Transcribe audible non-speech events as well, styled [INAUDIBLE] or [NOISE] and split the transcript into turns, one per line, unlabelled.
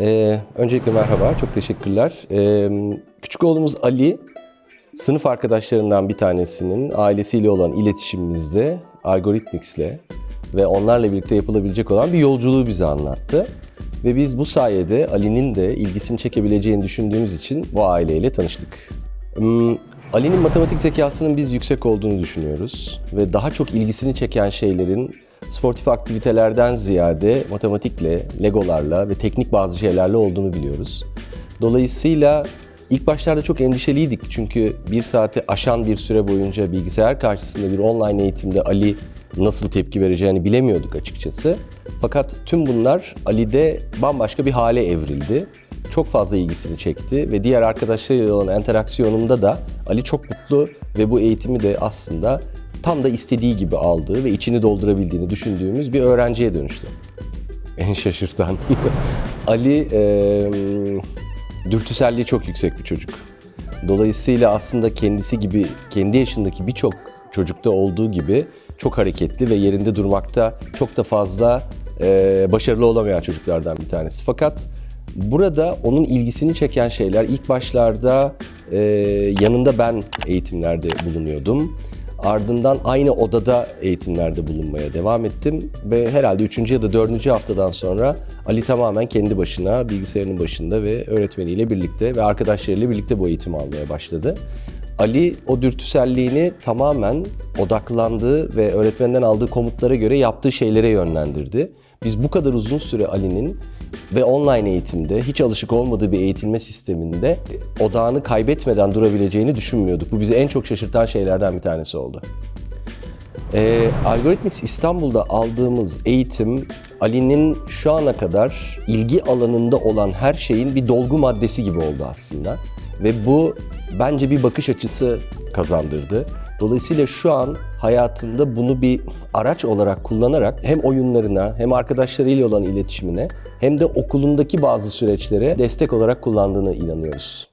Ee, öncelikle merhaba, çok teşekkürler. Ee, küçük oğlumuz Ali, sınıf arkadaşlarından bir tanesinin ailesiyle olan iletişimimizde Algorithmics'le ve onlarla birlikte yapılabilecek olan bir yolculuğu bize anlattı. Ve biz bu sayede Ali'nin de ilgisini çekebileceğini düşündüğümüz için bu aileyle tanıştık. Hmm, Ali'nin matematik zekasının biz yüksek olduğunu düşünüyoruz ve daha çok ilgisini çeken şeylerin sportif aktivitelerden ziyade matematikle, legolarla ve teknik bazı şeylerle olduğunu biliyoruz. Dolayısıyla ilk başlarda çok endişeliydik çünkü bir saati aşan bir süre boyunca bilgisayar karşısında bir online eğitimde Ali nasıl tepki vereceğini bilemiyorduk açıkçası. Fakat tüm bunlar Ali'de bambaşka bir hale evrildi çok fazla ilgisini çekti ve diğer arkadaşlarıyla olan interaksiyonumda da Ali çok mutlu ve bu eğitimi de aslında tam da istediği gibi aldığı ve içini doldurabildiğini düşündüğümüz bir öğrenciye dönüştü. En şaşırtan. [LAUGHS] Ali e, dürtüselliği çok yüksek bir çocuk. Dolayısıyla aslında kendisi gibi, kendi yaşındaki birçok çocukta olduğu gibi çok hareketli ve yerinde durmakta çok da fazla e, başarılı olamayan çocuklardan bir tanesi. Fakat burada onun ilgisini çeken şeyler ilk başlarda e, yanında ben eğitimlerde bulunuyordum. Ardından aynı odada eğitimlerde bulunmaya devam ettim ve herhalde 3. ya da 4. haftadan sonra Ali tamamen kendi başına, bilgisayarının başında ve öğretmeniyle birlikte ve arkadaşlarıyla birlikte bu eğitimi almaya başladı. Ali o dürtüselliğini tamamen odaklandığı ve öğretmenden aldığı komutlara göre yaptığı şeylere yönlendirdi. Biz bu kadar uzun süre Ali'nin ve online eğitimde hiç alışık olmadığı bir eğitilme sisteminde odağını kaybetmeden durabileceğini düşünmüyorduk. Bu bizi en çok şaşırtan şeylerden bir tanesi oldu. Ee, Algorithmics İstanbul'da aldığımız eğitim Ali'nin şu ana kadar ilgi alanında olan her şeyin bir dolgu maddesi gibi oldu aslında. Ve bu bence bir bakış açısı kazandırdı. Dolayısıyla şu an hayatında bunu bir araç olarak kullanarak hem oyunlarına hem arkadaşlarıyla olan iletişimine hem de okulundaki bazı süreçlere destek olarak kullandığına inanıyoruz.